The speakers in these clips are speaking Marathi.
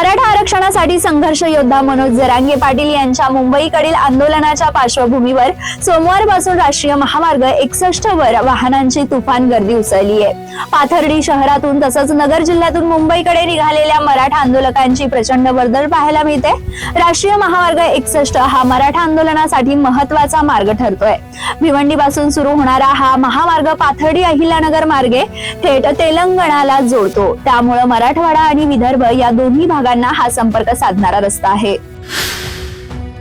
मराठा आरक्षणासाठी संघर्ष योद्धा मनोज जरांगे पाटील यांच्या मुंबईकडील आंदोलनाच्या पार्श्वभूमीवर सोमवारपासून राष्ट्रीय महामार्ग एकसष्ट वर वाहनांची तुफान गर्दी उसळली आहे. पाथर्डी शहरातून तसंच नगर जिल्ह्यातून मुंबईकडे निघालेल्या मराठा आंदोलकांची प्रचंड वर्दळ पाहायला मिळते. राष्ट्रीय महामार्ग एकसष्ट हा मराठा आंदोलनासाठी महत्त्वाचा मार्ग ठरतोय. भिवंडीपासून सुरू होणारा हा महामार्ग पाथर्डी अहिल्यानगर मार्गे थेट तेलंगणाला जोडतो. त्यामुळे मराठवाडा आणि विदर्भ या दोन्ही भागात भागांना हा संपर्क साधणारा रस्ता आहे.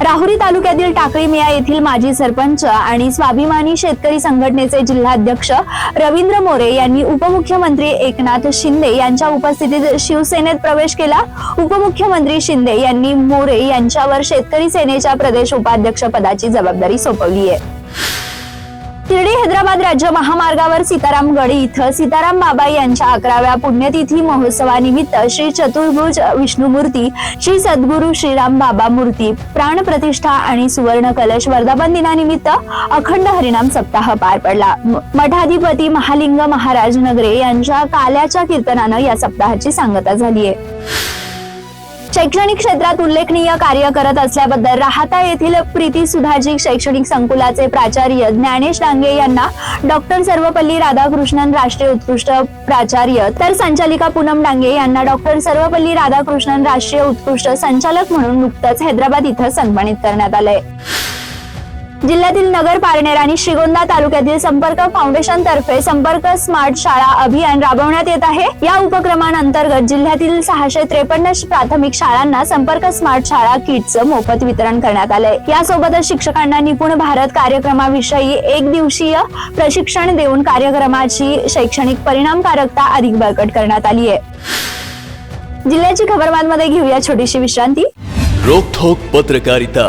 राहुरी तालुक्यातील टाकळी मिया येथील माजी सरपंच आणि स्वाभिमानी शेतकरी संघटनेचे जिल्हाध्यक्ष रवींद्र मोरे यांनी उपमुख्यमंत्री एकनाथ शिंदे यांच्या उपस्थितीत शिवसेनेत प्रवेश केला. उपमुख्यमंत्री शिंदे यांनी मोरे यांच्यावर शेतकरी सेनेच्या प्रदेश उपाध्यक्ष पदाची जबाबदारी सोपवली आहे. शिर्डी हैदराबाद राज्य महामार्गावर सीताराम गडी इथं सीताराम बाबा यांच्या अकराव्या पुण्यतिथी महोत्सवानिमित्त श्री चतुर्भुज विष्णुमूर्ती श्री सद्गुरु श्रीराम बाबा मूर्ती प्राण प्रतिष्ठा आणि सुवर्ण कलश वर्धापन दिनानिमित्त अखंड हरिनाम सप्ताह पार पडला. मठाधिपती महालिंग महाराज नगरे यांच्या काल्याच्या कीर्तनानं या सप्ताहाची सांगता झाली आहे शैक्षणिक क्षेत्रात उल्लेखनीय कार्य करत असल्याबद्दल राहता येथील प्रीती सुधाजी शैक्षणिक संकुलाचे प्राचार्य ज्ञानेश डांगे यांना डॉक्टर सर्वपल्ली राधाकृष्णन राष्ट्रीय उत्कृष्ट प्राचार्य तर संचालिका पूनम डांगे यांना डॉक्टर सर्वपल्ली राधाकृष्णन राष्ट्रीय उत्कृष्ट संचालक म्हणून नुकतंच हैदराबाद इथं सन्मानित करण्यात आलंय. जिल्ह्यातील नगर पारनेर आणि श्रीगोंदा तालुक्यातील संपर्क फाउंडेशन तर्फे संपर्क स्मार्ट शाळा अभियान राबवण्यात येत आहे. या उपक्रमांतर्गत जिल्ह्यातील सहाशे त्रेपन्न प्राथमिक शाळांना संपर्क स्मार्ट शाळा किटचं मोफत वितरण करण्यात आलंय. यासोबतच शिक्षकांना निपुण भारत कार्यक्रमाविषयी एक दिवसीय प्रशिक्षण देऊन कार्यक्रमाची शैक्षणिक परिणामकारकता अधिक बळकट करण्यात आली आहे. जिल्ह्याची खबरबातमध्ये घेऊया छोटीशी विश्रांती. रोखोक पत्रकारिता.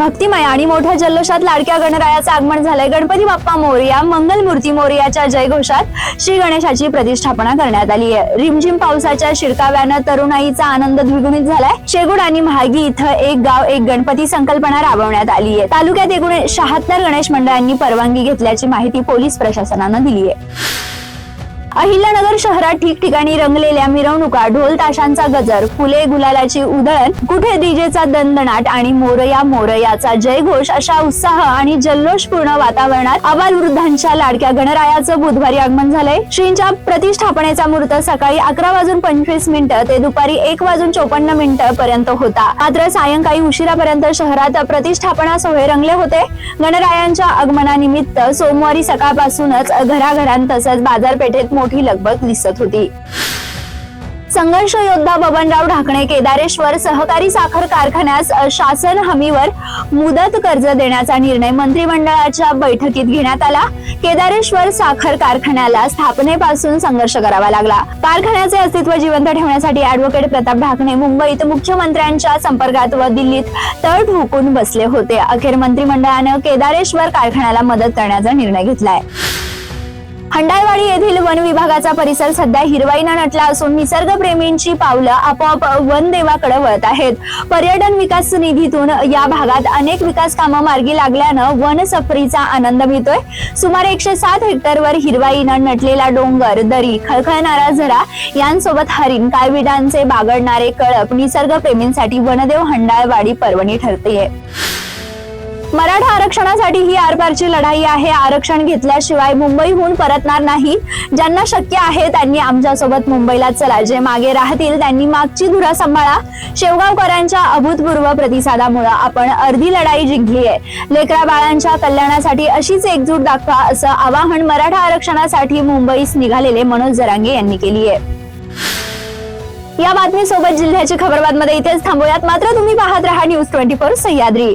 भक्तिमय आणि मोठ्या जल्लोषात लाडक्या गणरायाचं आगमन झालंय. गणपती बाप्पा मोरया मंगलमूर्ती मोर्याच्या मोरयाच्या जयघोषात श्री गणेशाची प्रतिष्ठापना करण्यात आली आहे. रिमझिम पावसाच्या शिरकाव्यानं तरुणाईचा आनंद द्विगुणित झालाय. शेगुड आणि महागी इथं एक गाव एक गणपती संकल्पना राबवण्यात आली आहे. तालुक्यात एकूण शहात्तर गणेश मंडळांनी परवानगी घेतल्याची माहिती पोलीस प्रशासनानं दिली आहे. अहिल्यानगर शहरात ठिकठिकाणी रंगलेल्या मिरवणुका ढोल ताशांचा गजर फुले गुलालाची उधळण कुठे डीजेचा दणदणाट आणि मोरया मोरयाचा जयघोष अशा उत्साह आणि जल्लोषपूर्ण वातावरणात आबाल वृद्धांच्या लाडक्या गणरायाचं बुधवारी आगमन झालंय. श्रींच्या प्रतिष्ठापनेचा मुहूर्त सकाळी अकरा वाजून पंचवीस मिनिटं ते दुपारी एक वाजून चोपन्न मिनिटं पर्यंत होता. मात्र सायंकाळी उशिरापर्यंत शहरात प्रतिष्ठापना सोहळे रंगले होते. गणरायांच्या आगमनानिमित्त सोमवारी सकाळपासूनच घराघरांत तसंच बाजारपेठेत मोठी लगबग दिसत होती. संघर्ष योद्धा बबनराव ढाकणे केदारेश्वर सहकारी साखर कारखान्यास शासन हमीवर मुदत कर्ज देण्याचा निर्णय मंत्रिमंडळाच्या बैठकीत घेण्यात आला. केदारेश्वर साखर कारखान्याला स्थापनेपासून संघर्ष करावा लागला. कारखान्याचे अस्तित्व जिवंत ठेवण्यासाठी ऍडव्होकेट प्रताप ढाकणे मुंबईत मुख्यमंत्र्यांच्या संपर्कात व दिल्लीत तळ ठोकून बसले होते. अखेर मंत्रिमंडळानं केदारेश्वर कारखान्याला मदत करण्याचा निर्णय घेतलाय. हंडाळवाडी येथील वन विभागाचा परिसर सध्या हिरवाईनं नटला असून निसर्गप्रेमींची पावलं आपोआप वन देवाकडे वळत आहेत. पर्यटन विकास निधीतून या भागात अनेक विकास कामं मार्गी लागल्यानं वन सफरीचा आनंद मिळतोय. सुमारे एकशे सात हेक्टरवर हिरवाईनं नटलेला डोंगर दरी खळखळणारा झरा यांसोबत हरिण काळविटांचे बागडणारे कळप निसर्गप्रेमींसाठी वनदेव हंडाळवाडी पर्वणी ठरतेय. मराठा आरक्षणासाठी ही आरपारची लढाई आहे. आरक्षण घेतल्याशिवाय मुंबईहून परतणार नाही. ज्यांना शक्य आहे त्यांनी आमच्यासोबत मुंबईला चला. जे मागे राहतील त्यांनी मागची धुरा सांभाळा. शेवगावकरांच्या अभूतपूर्व प्रतिसादामुळे आपण अर्धी लढाई जिंकली आहे. लेकरा बाळांच्या कल्याणासाठी अशीच एकजूट दाखवा असं आवाहन मराठा आरक्षणासाठी मुंबईस निघालेले मनोज जरांगे यांनी केली आहे. या बातमीसोबत जिल्ह्याची खबरबात मध्ये इथेच थांबूयात. मात्र तुम्ही पाहत राहा न्यूज ट्वेंटी फोर सह्याद्री.